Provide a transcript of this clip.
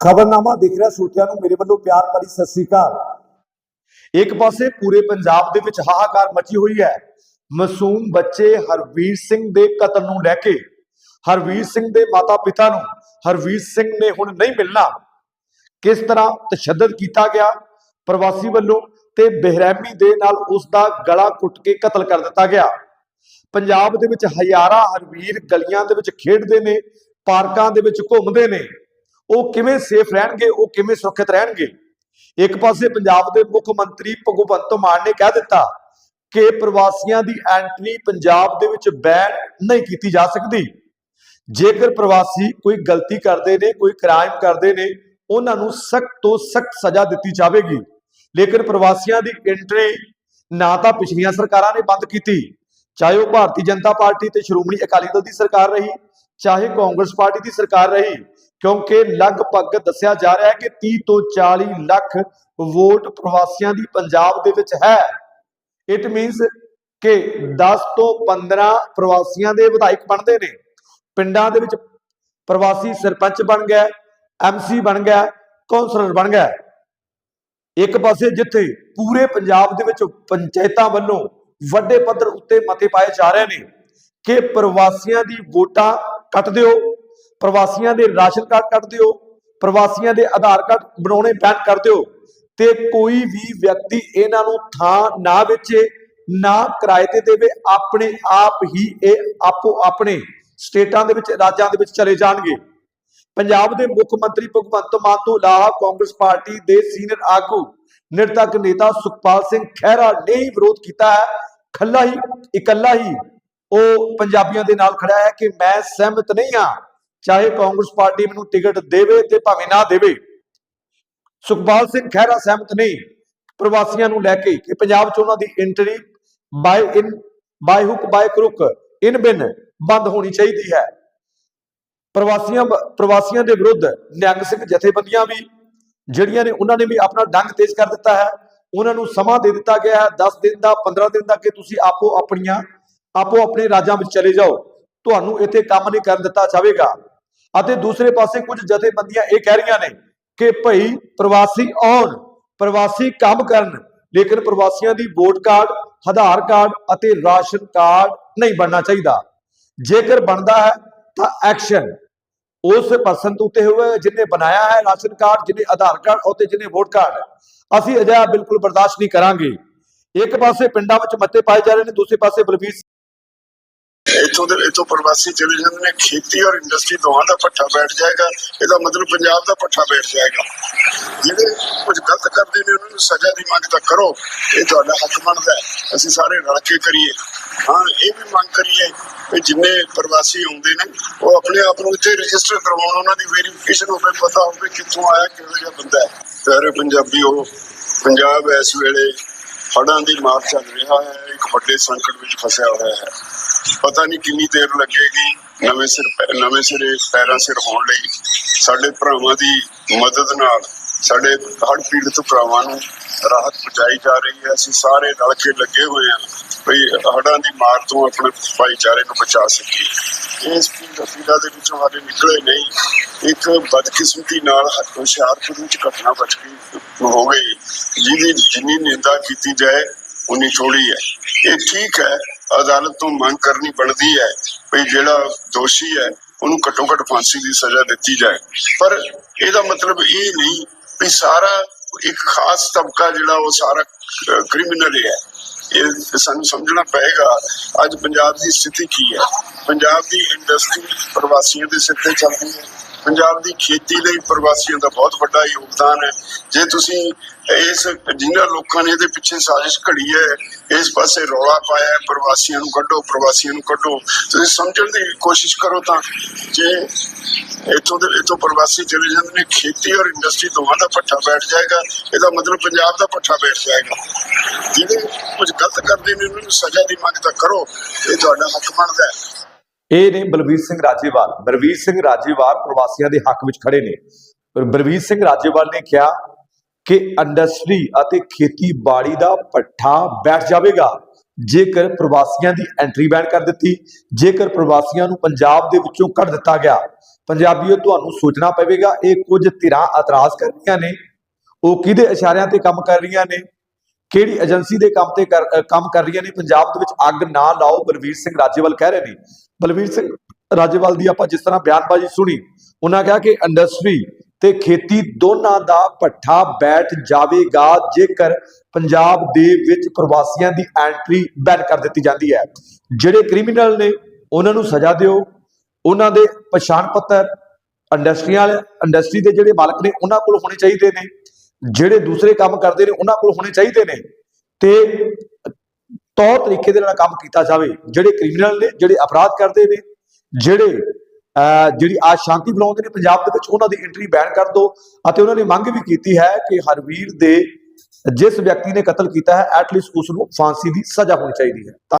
ਖਬਰਨਾਮਾ ਦੇਖ ਰਿਹਾ ਸਰੋਤਿਆਂ ਨੂੰ ਮੇਰੇ ਵੱਲੋਂ ਪਿਆਰ ਭਰੀ ਸਤਿ ਸ੍ਰੀ ਅਕਾਲ। ਇੱਕ ਪਾਸੇ ਪੂਰੇ ਪੰਜਾਬ ਦੇ ਵਿੱਚ ਹਾਹਾਕਾਰ ਮਚੀ ਹੋਈ ਹੈ। ਮਾਸੂਮ ਬੱਚੇ ਹਰਵੀਰ ਸਿੰਘ ਦੇ ਕਤਲ ਨੂੰ ਲੈ ਕੇ, ਹਰਵੀਰ ਸਿੰਘ ਦੇ ਮਾਤਾ-ਪਿਤਾ ਨੂੰ ਹਰਵੀਰ ਸਿੰਘ ਨੇ ਹੁਣ ਨਹੀਂ ਮਿਲਣਾ। ਕਿਸ ਤਰ੍ਹਾਂ ਤਸ਼ੱਦਦ ਕੀਤਾ ਗਿਆ ਪ੍ਰਵਾਸੀ ਵੱਲੋਂ ਤੇ ਬੇਰਹਿਮੀ ਦੇ ਨਾਲ ਉਸ ਦਾ ਗਲਾ ਕੁੱਟ ਕੇ ਕਤਲ ਕਰ ਦਿੱਤਾ ਗਿਆ। ਪੰਜਾਬ ਦੇ ਵਿੱਚ ਹਜ਼ਾਰਾਂ ਹਰਵੀਰ ਗਲੀਆਂ ਦੇ ਵਿੱਚ ਖੇਡਦੇ ਨੇ, ਪਾਰਕਾਂ ਦੇ ਵਿੱਚ ਘੁੰਮਦੇ ਨੇ। ਉਹ ਕਿਵੇਂ ਸੇਫ ਰਹਿਣਗੇ, ਉਹ ਕਿਵੇਂ ਸੁਰੱਖਿਅਤ ਰਹਿਣਗੇ? ਇੱਕ ਪਾਸੇ ਪੰਜਾਬ ਦੇ ਮੁੱਖ ਮੰਤਰੀ ਭਗਵੰਤ ਮਾਨ ਨੇ ਕਹਿ ਦਿੱਤਾ ਕਿ ਪ੍ਰਵਾਸੀਆਂ ਦੀ ਐਂਟਰੀ ਪੰਜਾਬ ਦੇ ਵਿੱਚ ਬੈਨ ਨਹੀਂ ਕੀਤੀ ਜਾ ਸਕਦੀ। ਜੇਕਰ ਪ੍ਰਵਾਸੀ ਕੋਈ ਗਲਤੀ ਕਰਦੇ ਨੇ, ਕੋਈ ਕ੍ਰਾਈਮ ਕਰਦੇ ਨੇ, ਉਹਨਾਂ ਨੂੰ ਸਖਤ ਤੋਂ ਸਖਤ ਸਜ਼ਾ ਦਿੱਤੀ ਜਾਵੇਗੀ। ਲੇਕਿਨ ਪ੍ਰਵਾਸੀਆਂ ਦੀ ਐਂਟਰੀ ਨਾ ਤਾਂ ਪਿਛਲੀਆਂ ਸਰਕਾਰਾਂ ਨੇ ਬੰਦ ਕੀਤੀ। ਚਾਹੇ ਉਹ ਭਾਰਤੀ ਜਨਤਾ ਪਾਰਟੀ ਤੇ ਸ਼੍ਰੋਮਣੀ ਅਕਾਲੀ ਦਲ ਦੀ ਸਰਕਾਰ ਰਹੀ, ਚਾਹੇ ਕਾਂਗਰਸ ਪਾਰਟੀ ਦੀ ਸਰਕਾਰ ਰਹੀ ਕਿਉਂਕਿ ਲਗਭਗ ਦੱਸਿਆ ਜਾ ਰਿਹਾ ਹੈ ਕਿ 30 ਤੋਂ 40 ਲੱਖ ਵੋਟ ਪ੍ਰਵਾਸੀਆਂ ਦੀ ਪੰਜਾਬ ਦੇ ਵਿੱਚ ਹੈ। ਇਟ ਮੀਨਸ ਕਿ 10 ਤੋਂ 15 ਪ੍ਰਵਾਸੀਆਂ ਦੇ ਵਿਧਾਇਕ ਬਣਦੇ ਨੇ। ਪਿੰਡਾਂ ਦੇ ਵਿੱਚ ਪ੍ਰਵਾਸੀ ਸਰਪੰਚ ਬਣ ਗਿਆ ਐਮਸੀ ਬਣ ਗਿਆ, ਕੌਂਸਲਰ ਬਣ ਗਿਆ। ਇੱਕ ਪਾਸੇ ਜਿੱਥੇ ਪੂਰੇ ਪੰਜਾਬ ਦੇ ਵਿੱਚ ਪੰਚਾਇਤਾਂ ਵੱਲੋਂ ਵੱਡੇ ਪੱਧਰ ਉੱਤੇ ਮਤੇ ਪਾਏ ਜਾ ਰਹੇ ਨੇ ਕਿ ਪ੍ਰਵਾਸੀਆਂ ਦੀ ਵੋਟਾਂ ਕੱਟ ਦਿਓ। ਪ੍ਰਵਾਸੀਆਂ ਦੇ ਰਾਸ਼ਨ ਕਾਰਡ ਕੱਢ ਦਿਓ, ਪ੍ਰਵਾਸੀਆਂ ਦੇ ਆਧਾਰ ਕਾਰਡ ਬਣਾਉਣੇ ਬੈਨ ਕਰ ਦਿਓ ਤੇ ਕੋਈ ਵੀ ਵਿਅਕਤੀ ਇਹਨਾਂ ਨੂੰ ਥਾਂ ਨਾ ਵੇਚੇ, ਨਾ ਕਿਰਾਏ ਤੇ ਦੇਵੇ, ਆਪਣੇ ਆਪ ਹੀ ਇਹ ਆਪੋ ਆਪਣੇ ਸਟੇਟਾਂ ਦੇ ਵਿੱਚ, ਰਾਜਾਂ ਦੇ ਵਿੱਚ ਚਲੇ ਜਾਣਗੇ। ਪੰਜਾਬ ਦੇ ਮੁੱਖ ਮੰਤਰੀ ਭਗਵੰਤ ਮਾਨ ਤੋਂ ਇਲਾਵਾ ਕਾਂਗਰਸ ਪਾਰਟੀ ਦੇ ਸੀਨੀਅਰ ਆਗੂ ਨਿਰਤਕ ਨੇਤਾ ਸੁਖਪਾਲ ਸਿੰਘ ਖਹਿਰਾ ਨੇ ਹੀ ਵਿਰੋਧ ਕੀਤਾ ਹੈ। ਖੱਲਾ ਹੀ, ਇਕੱਲਾ ਹੀ ਉਹ ਪੰਜਾਬੀਆਂ ਦੇ ਨਾਲ ਖੜਾ ਹੈ ਕਿ ਮੈਂ ਸਹਿਮਤ ਨਹੀਂ ਹਾਂ। ਚਾਹੇ ਕਾਂਗਰਸ ਪਾਰਟੀ ਮੈਨੂੰ ਟਿਕਟ ਦੇਵੇ ਤੇ ਭਾਵੇਂ ਨਾ ਦੇਵੇ, ਸੁਖਪਾਲ ਸਿੰਘ ਖਹਿਰਾ ਸਹਿਮਤ ਨਹੀਂ। ਪ੍ਰਵਾਸੀਆਂ ਨੂੰ ਲੈ ਕੇ ਕਿ ਪੰਜਾਬ 'ਚ ਉਹਨਾਂ ਦੀ ਐਂਟਰੀ ਬਾਈ ਇਨ ਬਾਈ ਹੁਕ ਬਾਈ ਕਰੁਕ ਇਨ ਬਿਨ ਬੰਦ ਹੋਣੀ ਚਾਹੀਦੀ ਹੈ। ਪ੍ਰਵਾਸੀਆਂ ਪ੍ਰਵਾਸੀਆਂ ਦੇ ਵਿਰੁੱਧ ਨਿਹੰਗ ਸਿੰਘ ਜਥੇਬੰਦੀਆਂ ਵੀ, ਜਿਹੜੀਆਂ ਨੇ ਉਹਨਾਂ ਨੇ ਵੀ ਆਪਣਾ ਡੰਗ ਤੇਜ਼ ਕਰ ਦਿੱਤਾ ਹੈ। ਉਹਨਾਂ ਨੂੰ ਸਮਾਂ ਦੇ ਦਿੱਤਾ ਗਿਆ ਹੈ 10 ਦਿਨ ਦਾ 15 ਦਿਨ ਦਾ ਕਿ ਤੁਸੀਂ ਆਪੋ ਆਪਣੀਆਂ, ਆਪੋ ਆਪਣੇ ਰਾਜਾਂ ਵਿੱਚ ਚਲੇ ਜਾਓ। ਤੁਹਾਨੂੰ ਇੱਥੇ ਕੰਮ ਨਹੀਂ ਕਰਨ ਦਿੱਤਾ ਜਾਵੇਗਾ। ਅਤੇ ਦੂਸਰੇ ਪਾਸੇ ਕੁਝ ਜਥੇਬੰਦੀਆਂ ਇਹ ਕਹਿ ਰਹੀਆਂ ਨੇ ਕਿ ਭਈ ਪ੍ਰਵਾਸੀ ਆਉਣ, ਪ੍ਰਵਾਸੀ ਕੰਮ ਕਰਨ, ਲੇਕਿਨ ਪ੍ਰਵਾਸੀਆਂ ਦੀ ਵੋਟ ਕਾਰਡ, ਆਧਾਰ ਕਾਰਡ ਅਤੇ ਰਾਸ਼ਨ ਕਾਰਡ ਨਹੀਂ ਬਣਨਾ ਚਾਹੀਦਾ। ਜੇਕਰ ਬਣਦਾ ਹੈ ਤਾਂ ਐਕਸ਼ਨ। ਉਸ ਪਰਸਨ ਤੋਂ ਉੱਤੇ ਹੋਵੇ, ਜਿਹਨੇ ਬਣਾਇਆ ਹੈ ਰਾਸ਼ਨ ਕਾਰਡ, ਜਿਹਨੇ ਆਧਾਰ ਕਾਰਡ ਅਤੇ ਜਿਹਨੇ ਵੋਟ ਕਾਰਡ, ਅਸੀਂ ਅਜਿਹਾ ਬਿਲਕੁਲ ਬਰਦਾਸ਼ਤ ਨਹੀਂ ਕਰਾਂਗੇ। ਇੱਕ ਪਾਸੇ ਪਿੰਡਾਂ ਵਿੱਚ ਮੱਤੇ ਪਾਏ ਜਾ ਰਹੇ ਨੇ, ਦੂਸਰੇ ਪਾਸੇ ਬਲਬੀਰ ਇੱਥੋਂ ਦੇ ਇੱਥੋਂ ਪ੍ਰਵਾਸੀ ਚਲੇ ਜਾਂਦੇ ਨੇ, ਖੇਤੀ ਔਰ ਇੰਡਸਟਰੀ ਦੋਹਾਂ ਦਾ ਪੱਠਾ ਬੈਠ ਜਾਏਗਾ, ਇਹਦਾ ਮਤਲਬ ਪੰਜਾਬ ਦਾ ਪੱਠਾ ਬੈਠ ਜਾਏਗਾ। ਜਿਹੜੇ ਕੁਝ ਗਲਤ ਕਰਦੇ ਨੇ, ਉਹਨਾਂ ਨੂੰ ਸਜ਼ਾ ਦੀ ਮੰਗ ਤਾਂ ਕਰੋ, ਇਹ ਤੁਹਾਡਾ ਹੱਕ ਬਣਦਾ ਅਸੀਂ ਸਾਰੇ ਰਲ ਕੇ ਕਰੀਏ। ਹਾਂ, ਇਹ ਵੀ ਮੰਗ ਕਰੀਏ ਕਿ ਜਿੰਨੇ ਪ੍ਰਵਾਸੀ ਆਉਂਦੇ ਨੇ, ਉਹ ਆਪਣੇ ਆਪ ਨੂੰ ਇੱਥੇ ਰਜਿਸਟਰ ਕਰਵਾਉਣ, ਉਹਨਾਂ ਦੀ ਵੈਰੀਫਿਕੇਸ਼ਨ ਹੋਵੇ, ਪਤਾ ਹੋਵੇ ਕਿੱਥੋਂ ਆਇਆ, ਕਿਹੋ ਜਿਹਾ ਬੰਦਾ ਹੈ। ਸਾਰੇ ਪੰਜਾਬੀ, ਉਹ ਪੰਜਾਬ ਇਸ ਵੇਲੇ ਹੜ੍ਹਾਂ ਦੀ ਮਾਰ ਚੱਲ ਰਿਹਾ ਹੈ, ਇੱਕ ਵੱਡੇ ਸੰਕਟ ਵਿੱਚ ਫਸਿਆ ਹੋਇਆ ਹੈ। ਪਤਾ ਨਹੀਂ ਕਿੰਨੀ ਦੇਰ ਲੱਗੇਗੀ, ਨਵੇਂ ਸਿਰ ਪੈ- ਨਵੇਂ ਸਿਰੇ, ਪੈਰਾਂ ਸਿਰ ਹੋਣ ਲਈ। ਸਾਡੇ ਭਰਾਵਾਂ ਦੀ ਮਦਦ ਨਾਲ ਸਾਡੇ ਹੜ੍ਹ ਪੀੜਤ ਭਰਾਵਾਂ ਨੂੰ ਰਾਹਤ ਪਹੁੰਚਾਈ ਜਾ ਰਹੀ ਹੈ। ਅਸੀਂ ਸਾਰੇ ਰਲ ਕੇ ਲੱਗੇ ਹੋਏ ਹਾਂ ਭਈ ਹੜ੍ਹਾਂ ਦੀ ਮਾਰ ਤੋਂ ਆਪਣੇ ਭਾਈਚਾਰੇ ਨੂੰ ਬਚਾ ਸਕੀਏ। ਇਸ ਪੀੜਾ ਦੇ ਵਿੱਚੋਂ ਹਾਲੇ ਨਿਕਲੇ ਨਹੀਂ। ਇੱਕ ਬਦਕਿਸਮਤੀ ਨਾਲ ਹੁਸ਼ਿਆਰਪੁਰ ਵਿੱਚ ਘਟਨਾ ਬਚ ਗਈ, ਹੋ ਗਈ। ਜਿਹਦੀ ਜਿੰਨੀ ਨਿੰਦਾ ਕੀਤੀ ਜਾਏ, ਉਨੀ ਥੋੜੀ ਹੈ। ਇਹ ਠੀਕ ਹੈ ਅਦਾਲਤ ਤੋਂ ਮੰਗ ਕਰਨੀ ਬਣਦੀ ਹੈ ਵੀ ਜਿਹੜਾ ਦੋਸ਼ੀ ਹੈ, ਉਹਨੂੰ ਘੱਟੋ ਘੱਟ ਫਾਂਸੀ ਦੀ ਸਜ਼ਾ ਦਿੱਤੀ ਜਾਏ। ਪਰ ਇਹਦਾ ਮਤਲਬ ਇਹ ਨਹੀਂ ਵੀ ਸਾਰਾ ਇੱਕ ਖਾਸ ਤਬਕਾ ਜਿਹੜਾ ਉਹ ਸਾਰਾ ਕ੍ਰਿਮੀਨਲ ਹੈ। ਇਹ ਸਾਨੂੰ ਸਮਝਣਾ ਪਏਗਾ, ਅੱਜ ਪੰਜਾਬ ਦੀ ਸਥਿਤੀ ਕੀ ਹੈ? ਪੰਜਾਬ ਦੀ ਇੰਡਸਟਰੀ ਪ੍ਰਵਾਸੀਆਂ ਦੇ ਸਿਰ ਤੇ ਚੱਲਦੀ ਹੈ। ਪੰਜਾਬ ਦੀ ਖੇਤੀ ਲਈ ਪ੍ਰਵਾਸੀਆਂ ਦਾ ਬਹੁਤ ਵੱਡਾ ਯੋਗਦਾਨ ਹੈ। ਜੇ ਤੁਸੀਂ ਇਸ, ਜਿਨ੍ਹਾਂ ਲੋਕਾਂ ਨੇ ਇਹਦੇ ਪਿੱਛੇ ਸਾਜ਼ਿਸ਼ ਘੜੀ ਹੈ, ਇਸ ਪਾਸੇ ਰੌਲਾ ਪਾਇਆ ਹੈ, ਪ੍ਰਵਾਸੀਆਂ ਨੂੰ ਕੱਢੋ, ਪ੍ਰਵਾਸੀਆਂ ਨੂੰ ਕੱਢੋ, ਤੁਸੀਂ ਸਮਝਣ ਦੀ ਕੋਸ਼ਿਸ਼ ਕਰੋ ਤਾਂ ਜੇ ਇੱਥੋਂ ਦੇ, ਇੱਥੋਂ ਪ੍ਰਵਾਸੀ ਚਲੇ ਜਾਂਦੇ ਨੇ, ਖੇਤੀ ਔਰ ਇੰਡਸਟਰੀ ਦੋਵਾਂ ਦਾ ਪੱਠਾ ਬੈਠ ਜਾਏਗਾ। ਇਹਦਾ ਮਤਲਬ ਪੰਜਾਬ ਦਾ ਪੱਠਾ ਬੈਠ ਜਾਏਗਾ। ਜਿਹਦੇ ਕੁਝ ਕਰਦੇ ਨੇ, ਉਹਨਾਂ ਨੂੰ ਸਜ਼ਾ ਦੀ ਮੰਗ ਤਾਂ ਕਰੋ, ਇਹ ਤੁਹਾਡਾ ਹੱਕ ਬਣਦਾ ਹੈ। ਇਹ ਨੇ ਬਲਵੀਰ ਸਿੰਘ ਰਾਜੇਵਾਲ। ਬਲਵੀਰ ਸਿੰਘ ਰਾਜੇਵਾਲ ਪ੍ਰਵਾਸੀਆਂ ਦੇ ਹੱਕ ਵਿੱਚ ਖੜੇ ਨੇ। ਬਲਵੀਰ ਸਿੰਘ ਰਾਜੇਵਾਲ ਨੇ ਕਿਹਾ ਕਿ ਇੰਡਸਟਰੀ ਅਤੇ ਖੇਤੀਬਾੜੀ ਦਾ ਪੱਠਾ ਬੈਠ ਜਾਵੇਗਾ। ਜੇਕਰ ਪ੍ਰਵਾਸੀਆਂ ਦੀ ਐਂਟਰੀ ਬੈਨ ਕਰ ਦਿੱਤੀ, ਜੇਕਰ ਪ੍ਰਵਾਸੀਆਂ ਨੂੰ ਪੰਜਾਬ ਦੇ ਵਿੱਚੋਂ ਕੱਢ ਦਿੱਤਾ ਗਿਆ, ਪੰਜਾਬੀਓ, ਤੁਹਾਨੂੰ ਸੋਚਣਾ ਪਵੇਗਾ, ਇਹ ਕੁਝ ਧਿਰਾਂ ਇਤਰਾਜ਼ ਕਰ ਰਹੀਆਂ ਨੇ। ਉਹ ਕਿਹਦੇ ਇਸ਼ਾਰਿਆਂ ਤੇ ਕੰਮ ਕਰ ਰਹੀਆਂ ਨੇ? ਕਿਹੜੀ ਏਜੰਸੀ ਦੇ ਕੰਮ ਤੇ ਕਰ- ਕੰਮ ਕਰ ਰਹੀਆਂ ਨੇ? ਪੰਜਾਬ ਦੇ ਵਿੱਚ ਅੱਗ ਨਾ ਲਾਓ, ਬਲਵੀਰ ਸਿੰਘ ਰਾਜੇਵਾਲ ਕਹਿ ਰਹੇ ਨੇ। ਬਲਵੀਰ ਸਿੰਘ ਰਾਜੇਵਾਲ ਦੀ ਆਪਾਂ ਜਿਸ ਤਰ੍ਹਾਂ ਬਿਆਨਬਾਜ਼ੀ ਸੁਣੀ, ਉਹਨਾਂ ਕਿਹਾ ਕਿ ਇੰਡਸਟਰੀ ਤੇ ਖੇਤੀ ਦੋਨਾਂ ਦਾ ਪੱਠਾ ਬੈਠ ਜਾਵੇਗਾ ਜੇਕਰ ਪੰਜਾਬ ਦੇ ਵਿੱਚ ਪ੍ਰਵਾਸੀਆਂ ਦੀ ਐਂਟਰੀ ਬੈਨ ਕਰ ਦਿੱਤੀ ਜਾਂਦੀ ਹੈ। ਜਿਹੜੇ ਕ੍ਰਿਮੀਨਲ ਨੇ, ਉਹਨਾਂ ਨੂੰ ਸਜ਼ਾ ਦਿਓ। ਉਹਨਾਂ ਦੇ ਪਛਾਣ ਪੱਤਰ ਇੰਡਸਟਰੀਆਂ ਵਾਲੇ ਇੰਡਸਟਰੀ ਦੇ ਜਿਹੜੇ ਮਾਲਕ ਨੇ, ਉਹਨਾਂ ਕੋਲ ਹੋਣੇ ਚਾਹੀਦੇ ਨੇ। ਜਿਹੜੇ ਦੂਸਰੇ ਕੰਮ ਕਰਦੇ ਨੇ ਉਹਨਾਂ ਕੋਲ ਹੋਣੇ ਚਾਹੀਦੇ ਨੇ। ਤੇ ਤੌਰ ਤਰੀਕੇ ਦੇ ਨਾਲ ਕੰਮ ਕੀਤਾ ਜਾਵੇ। ਜਿਹੜੇ ਕ੍ਰਿਮੀਨਲ ਨੇ ਜਿਹੜੇ ਅਪਰਾਧ ਕਰਦੇ ਨੇ ਜਿਹੜੇ ਅਹ, ਜਿਹੜੀ ਆ ਸ਼ਾਂਤੀ ਬੁਲਾਉਂਦੇ ਨੇ ਪੰਜਾਬ ਦੇ ਵਿੱਚ ਉਹਨਾਂ ਦੀ ਐਂਟਰੀ ਬੈਨ ਕਰ ਦਿਓ ਅਤੇ ਉਹਨਾਂ ਨੇ ਮੰਗ ਵੀ ਕੀਤੀ ਹੈ ਕਿ ਹਰਵੀਰ ਦੇ ਜਿਸ ਵਿਅਕਤੀ ਨੇ ਕਤਲ ਕੀਤਾ ਹੈ ਐਟਲੀਸਟ ਉਸ ਨੂੰ ਫਾਂਸੀ ਦੀ ਸਜ਼ਾ ਹੋਣੀ ਚਾਹੀਦੀ ਹੈ। ਤਾਂ